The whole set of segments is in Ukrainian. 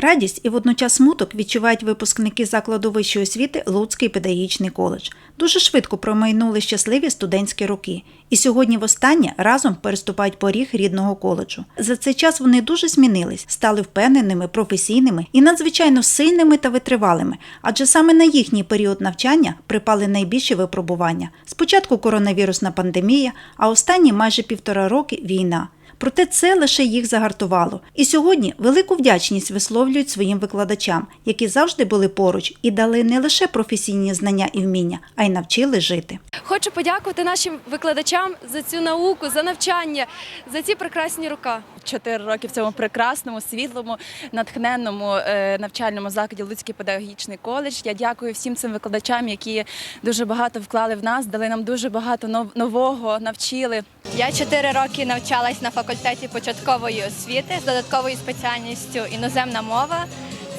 Радість і водночас смуток відчувають випускники закладу вищої освіти Луцький педагогічний коледж. Дуже швидко промайнули щасливі студентські роки, і сьогодні востаннє разом переступають поріг рідного коледжу. За цей час вони дуже змінились, стали впевненими, професійними і надзвичайно сильними та витривалими, адже саме на їхній період навчання припали найбільші випробування. Спочатку коронавірусна пандемія, а останні майже півтора роки війна. Проте це лише їх загартувало. І сьогодні велику вдячність висловлюють своїм викладачам, які завжди були поруч і дали не лише професійні знання і вміння, а й навчили жити. Хочу подякувати нашим викладачам за цю науку, за навчання, за ці прекрасні роки. Чотири роки в цьому прекрасному, світлому, натхненному е, навчальному закладі Луцький педагогічний коледж. Я дякую всім цим викладачам, які дуже багато вклали в нас, дали нам дуже багато нов- нового, навчили. Я чотири роки навчалась на факультеті початкової освіти з додатковою спеціальністю іноземна мова.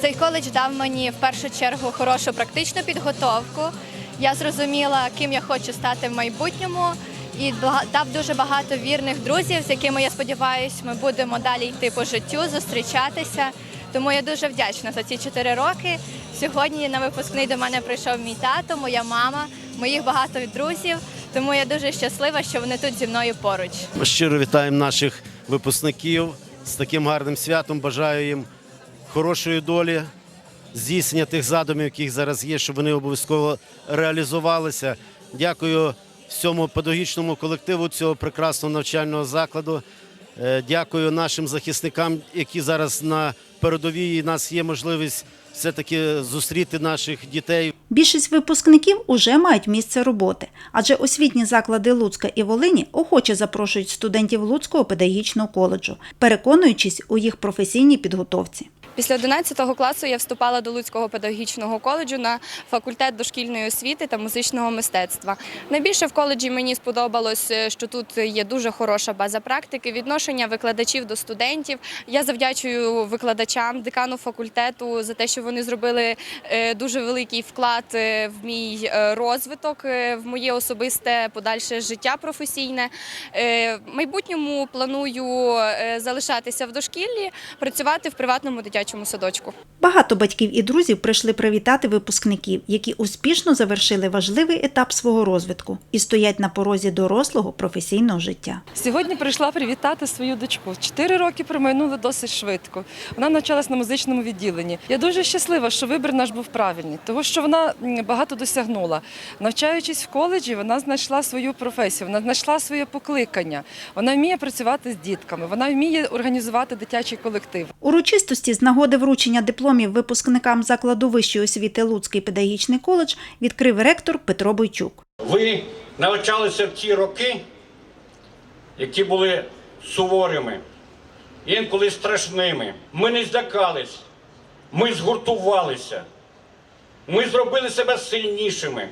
Цей коледж дав мені в першу чергу хорошу практичну підготовку. Я зрозуміла, ким я хочу стати в майбутньому, і дав дуже багато вірних друзів, з якими я сподіваюся, ми будемо далі йти по життю, зустрічатися. Тому я дуже вдячна за ці чотири роки. Сьогодні на випускний до мене прийшов мій тато, моя мама, моїх багато друзів. Тому я дуже щаслива, що вони тут зі мною поруч. Щиро вітаємо наших випускників з таким гарним святом. Бажаю їм хорошої долі, здійснення тих задумів, яких зараз є, щоб вони обов'язково реалізувалися. Дякую всьому педагогічному колективу цього прекрасного навчального закладу. Е, Дякую нашим захисникам, які зараз на передовій. І нас є можливість все-таки зустріти наших дітей Більшість випускників уже мають місце роботи, адже освітні заклади Луцька і Волині охоче запрошують студентів Луцького педагогічного коледжу, переконуючись у їх професійній підготовці. Після 11 класу я вступала до Луцького педагогічного коледжу на факультет дошкільної освіти та музичного мистецтва. Найбільше в коледжі мені сподобалось, е, що тут є дуже хороша база практики, відношення викладачів до студентів. Я завдячую викладачам, декану факультету за те, що вони зробили е, дуже великий вклад е, в мій розвиток, в моє особисте подальше життя професійне. В майбутньому планую залишатися в дошкіллі, працювати в приватному дитячому садочку. Багато батьків і друзів прийшли привітати випускників, які успішно завершили важливий етап свого розвитку і стоять на порозі дорослого професійного життя. Сьогодні прийшла привітати свою дочку. Чотири роки промайнули досить швидко. Вона навчалась на музичному відділенні. Я дуже щаслива, що вибір наш був правильний, тому що вона багато досягнула. Навчаючись в коледжі, вона знайшла свою професію, вона знайшла своє покликання. Вона вміє працювати з дітками, вона вміє організувати дитячий колектив. Урочистості з нагоди вручення дипломів випускникам закладу вищої освіти Луцький педагогічний коледж відкрив ректор Петро Бойчук. Ви навчалися в ті роки, які були суворими, інколи страшними. Ми не злякались, ми згуртувалися, ми зробили себе сильнішими.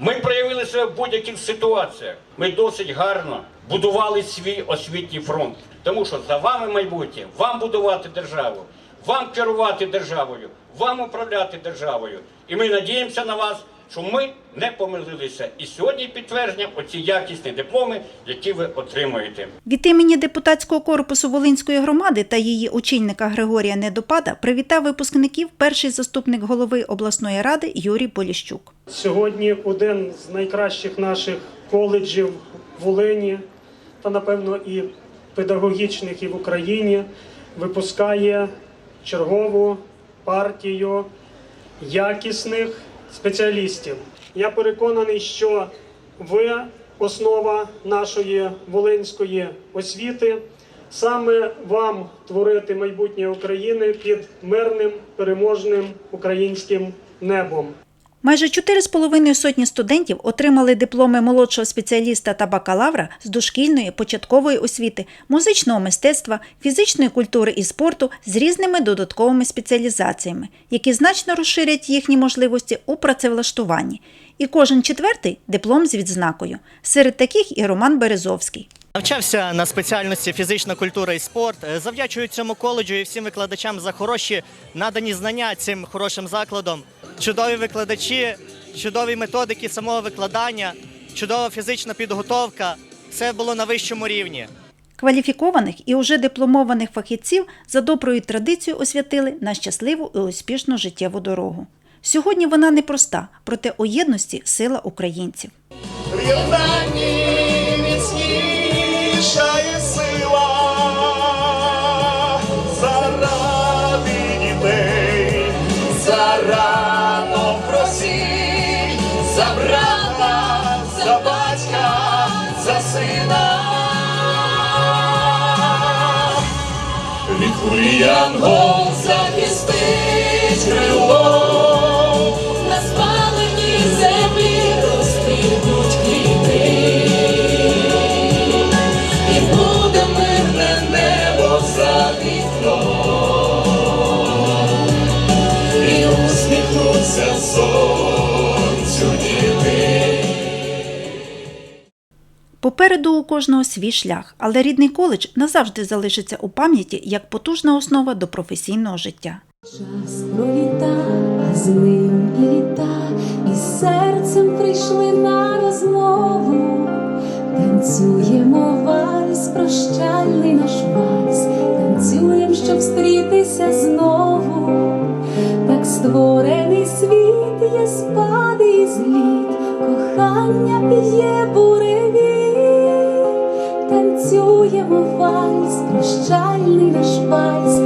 Ми проявили себе в будь-яких ситуаціях. Ми досить гарно будували свій освітній фронт. Тому що за вами майбутнє, вам будувати державу, вам керувати державою, вам управляти державою. І ми надіємося на вас, що ми не помилилися. І сьогодні підтвердження оці якісні дипломи, які ви отримуєте. Від імені депутатського корпусу Волинської громади та її очільника Григорія Недопада привітав випускників перший заступник голови обласної ради Юрій Поліщук. Сьогодні один з найкращих наших коледжів Волині та, напевно, і педагогічних і в Україні випускає чергову партію якісних спеціалістів. Я переконаний, що ви основа нашої волинської освіти. Саме вам творити майбутнє України під мирним переможним українським небом. Майже 4,5 сотні студентів отримали дипломи молодшого спеціаліста та бакалавра з дошкільної, початкової освіти, музичного мистецтва, фізичної культури і спорту з різними додатковими спеціалізаціями, які значно розширять їхні можливості у працевлаштуванні. І кожен четвертий диплом з відзнакою. Серед таких і Роман Березовський. Навчався на спеціальності фізична культура і спорт. Е, Завдячую цьому коледжу і всім викладачам за хороші надані знання цим хорошим закладом. Чудові викладачі, чудові методики самого викладання, чудова фізична підготовка. Все було на вищому рівні. Кваліфікованих і уже дипломованих фахівців за доброю традицією освятили на щасливу і успішну життєву дорогу. Сьогодні вона непроста, проте у єдності сила українців. В єднанні міцніша сина. Від куріян гол захистить Попереду у кожного свій шлях, але рідний коледж назавжди залишиться у пам'яті як потужна основа до професійного життя. Час проліта, а з ним і літа, і серцем прийшли на розмову. Танцюємо вальс, прощальний наш вальс, танцюєм, щоб встрітися знову. Так створений світ є спади і зліт, кохання п'є буреві. Прощальний наш вальс,